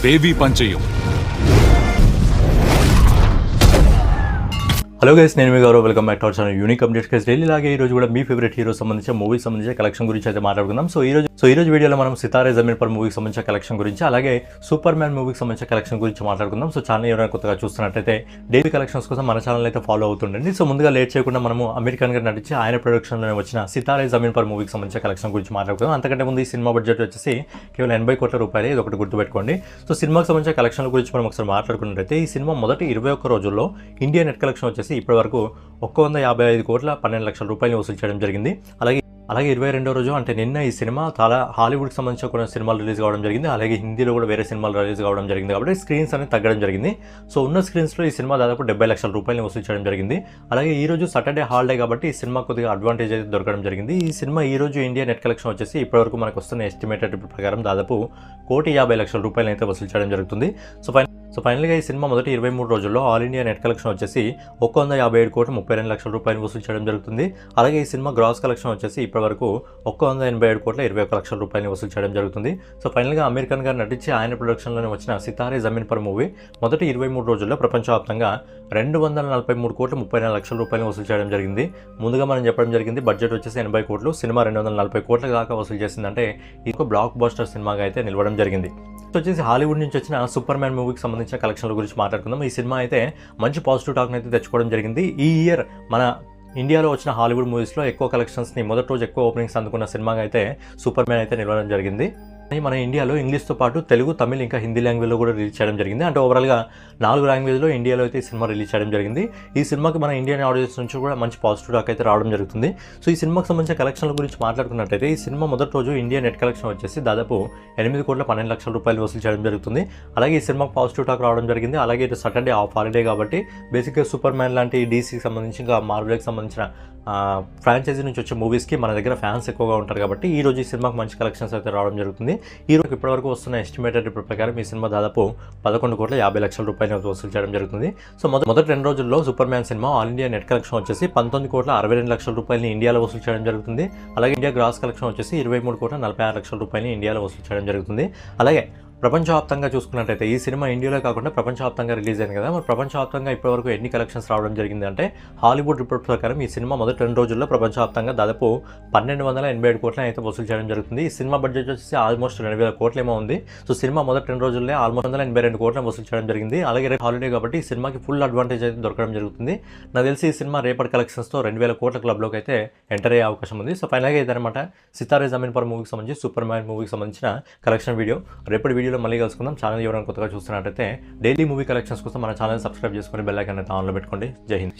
అవేవీ పనిచేయం hello guys నేను మీ Gaurav. Welcome back to channel unique updates guys daily లాగే ఈ రోజు కూడా మీ ఫేవరెట్ హీరో సంబంధించిన మూవీ సంబంధించిన కలెక్షన్ గురించి అయితే మాట్లాడుకుందాం. సో ఈ రోజు సో ఈ రోజు వీడియోలో మనం సితారే జమీన్ పర్ మూవీకి సంబంధించిన కలెక్షన్ గురించి అలాగే సూపర్ మ్యాన్ మూవీకి సంబంధించిన కలెక్షన్ గురించి మాట్లాడుకుందాం. సో ఛానల్ ఎవరైనా కొత్తగా చూస్తున్నట్టయితే డైలీ కలెక్షన్స్ కోసం మన ఛానల్ అయితే ఫాలో అవుతుండండి. సో ముందుగా లేట్ చేయకుండా మనము అమెరికన్ గారు నటించి ఆయన ప్రొడక్షన్లో వచ్చిన సితారే జమీన్ పర్ మూవీకి సంబంధించిన కలెక్షన్ గురించి మాట్లాడుకుందాం. అంతకంటే ముందు ఈ సినిమా బడ్జెట్ వచ్చేసి కేవలం ఎనభై కోట్ల రూపాయలు ఇది ఒకటి గుర్తుపెట్టుకోండి. సో సినిమాకి సంబంధించిన కలెక్షన్ల గురించి మనం ఒకసారి మాట్లాడుకున్నట్టయితే ఈ సినిమా మొదటి ఇరవై ఒక్క రోజుల్లో ఇండియా నెట్ కలెక్షన్ వచ్చేసి ఇప్పటి వరకు ఒక్క వంద యాభై ఐదు కోట్ల పన్నెండు లక్షల రూపాయలు వసూలు చేయడం జరిగింది. అలాగే అలాగే ఇరవై రెండో రోజు అంటే నిన్న ఈ సినిమా చాలా హాలీవుడ్కి సంబంధించిన కొన్ని సినిమాలు రిలీజ్ కావడం జరిగింది. అలాగే హిందీలో కూడా వేరే సినిమాలు రిలీజ్ కావడం జరిగింది కాబట్టి స్క్రీన్స్ అనేది తగ్గడం జరిగింది. సో ఉన్న స్క్రీన్స్లో ఈ సినిమా దాదాపు డెబ్బై లక్షల రూపాయలు వసూలు చేయడం జరిగింది. అలాగే ఈ రోజు సాటర్డే హాలిడే కాబట్టి ఈ సినిమా కొద్దిగా అడ్వాంటేజ్ అయితే దొరకడం జరిగింది. ఈ సినిమా ఈ రోజు ఇండియా నెట్ కలెక్షన్ వచ్చేసి ఇప్పటివరకు మనకు వస్తున్న ఎస్టిమేటెడ్ ప్రకారం దాదాపు కోటి యాభై లక్షల రూపాయలు అయితే వసూలు చేయడం జరుగుతుంది. సో ఫైన్ సో ఫైనల్గా ఈ సినిమా మొదటి ఇరవై మూడు రోజుల్లో ఆల్ ఇండియా నెట్ కలెక్షన్ వచ్చేసి ఒక్క వంద యాభై ఏడు కోట్ల ముప్పై రెండు లక్షల రూపాయలు వసూలు చేయడం జరుగుతుంది. అలాగే ఈ సినిమా గ్రాస్ కలెక్షన్ వచ్చేసి ఇప్పటివరకు ఒక్క వంద ఎనభై ఏడు కోట్ల ఇరవై ఒక లక్షల రూపాయలు వసూలు చేయడం జరుగుతుంది. సో ఫైనల్గా అమెరికన్ గారు నటించి ఆయన ప్రొడక్షన్లోనే వచ్చిన సితారే జమీన్ పర్ మూవీ మొదటి ఇరవై మూడు రోజుల్లో ప్రపంచవ్యాప్తంగా రెండు వందల నలభై మూడు కోట్ల ముప్పై నాలుగు లక్షల రూపాయలు వసూలు చేయడం జరిగింది. ముందుగా మనం చెప్పడం జరిగింది బడ్జెట్ వచ్చేసి ఎనభై కోట్లు సినిమా రెండు వందల నలభై కోట్ల దాకా వసూలు చేసిందంటే ఇది ఒక బ్లాక్ బాస్టర్ సినిమాగా అయితే నిలవడం జరిగింది. వచ్చేసి హాలీవుడ్ నుంచి వచ్చిన సూపర్ మ్యాన్ మూవీకి సంబంధించిన కలెక్షన్ల గురించి మాట్లాడుకుందాం. ఈ సినిమా అయితే మంచి పాజిటివ్ టాక్ని అయితే తెచ్చుకోవడం జరిగింది. ఈ ఇయర్ మన ఇండియాలో వచ్చిన హాలీవుడ్ మూవీస్లో ఎక్కువ కలెక్షన్స్ని మొదటి రోజు ఎక్కువ ఓపెనింగ్స్ అందుకున్న సినిమాగా అయితే సూపర్ మ్యాన్ అయితే నిలవడం జరిగింది. కానీ మన ఇండియాలో ఇంగ్లీష్తో పాటు తెలుగు తమిళ్ ఇంకా హిందీ లాంగ్వేజ్లో కూడా రిలీజ్ చేయడం జరిగింది. అంటే ఓవరాల్గా నాలుగు లాంగ్వేజ్లో ఇండియాలో అయితే ఈ సినిమా రిలీజ్ చేయడం జరిగింది. ఈ సినిమాకి మన ఇండియన్ ఆడియన్స్ నుంచి కూడా మంచి పాజిటివ్ టాక్ అయితే రావడం జరుగుతుంది. సో ఈ సినిమాకి సంబంధించిన కలెక్షన్ల గురించి మాట్లాడుకున్నట్టయితే ఈ సినిమా మొదటి రోజు ఇండియా నెట్ కలెక్షన్ వచ్చేసి దాదాపు ఎనిమిది కోట్ల పన్నెండు లక్షల రూపాయలు వసూలు చేయడం జరుగుతుంది. అలాగే ఈ సినిమాకి పాజిటివ్ టాక్ రావడం జరిగింది. అలాగే ఇది సటర్డే ఆఫ్ హాలిడే కాబట్టి బేసిక్గా సూపర్ మ్యాన్ లాంటి డీసీకి సంబంధించి ఇంకా మార్వెల్కి సంబంధించిన ఫ్రాంచైజీ నుంచి వచ్చే మూవీస్కి మన దగ్గర ఫ్యాన్స్ ఎక్కువగా ఉంటారు కాబట్టి ఈ రోజు ఈ సినిమాకి మంచి కలెక్షన్స్ అయితే రావడం జరుగుతుంది. ఈరోజు ఇప్పటివరకు వస్తున్న ఎస్టిమేటెడ్ ప్రకారం ఈ సినిమా దాదాపు పదకొండు కోట్ల యాభై లక్షల రూపాయలు వసూలు చేయడం జరుగుతుంది. సో మొదటి మొదటి రెండు రోజుల్లో Superman cinema all India net collection వచ్చేసి పంతొమ్మిది కోట్ల అరవై రెండు లక్షల రూపాయలని ఇండియాలో వసూలు చేయడం జరుగుతుంది. అలాగే ఇండియా గ్రాస్ కలెక్షన్ వచ్చేసి ఇరవై మూడు కోట్ల నలభై ఆరు లక్షల రూపాయలని ఇండియాలో వసూలు చేయడం జరుగుతుంది. అలాగే ప్రపంచవ్యాప్తంగా చూసుకున్నట్టయితే ఈ సినిమా ఇండియాలో కాకుండా ప్రపంచవ్యాప్తంగా రిలీజ్ అయింది కదా. మరి ప్రపంచవ్యాప్తంగా ఇప్పటివరకు ఎన్ని కలెక్షన్స్ రావడం జరిగింది అంటే హాలీవుడ్ రిపోర్ట్ ప్రకారం ఈ సినిమా మొదటి రెండు రోజుల్లో ప్రపంచవ్యాప్తంగా దాదాపు పన్నెండు వందల ఎనభై ఏడు కోట్ల అయితే వసూలు చేయడం జరుగుతుంది. ఈ సినిమా బడ్జెట్ వచ్చేసి ఆల్మోస్ట్ రెండు వేల కోట్లేమో ఉంది. సో సినిమా మొదటి రెండు రోజుల్లో ఆల్మోస్ట్ వందల ఎనభై రెండు కోట్ల వసూలు చేయడం జరిగింది. అలాగే రేపు హాలిడే కాబట్టి ఈ సినిమాకి ఫుల్ అడ్వాంటేజ్ అయితే దొరకడం జరుగుతుంది. నాకు తెలిసి ఈ సినిమా రేపటి కలెక్షన్స్తో రెండు వేల కోట్ల క్లబ్లోకి అయితే ఎంటర్ అయ్యే అవకాశం ఉంది. సో ఫైనల్గా ఇదనమాట సితారే జమీన్ పర్ మూవీకి సంబంధించి సూపర్ మ్యాన్ మూవీకి సంబంధించిన కలెక్షన్ వీడియో. రేపటి వీడియో వీడియోలో మళ్ళీ కలుసుకుందాం. ఛానల్ ఎవరైనా కొత్తగా చూస్తున్నట్టయితే డైలీ మూవీ కలెక్షన్స్ కోసం మన ఛానల్ సబ్స్క్రైబ్ చేసుకొని బెల్ ఐకాన్ అయితే ఆన్లో పెట్టుకోండి. జై హింద్.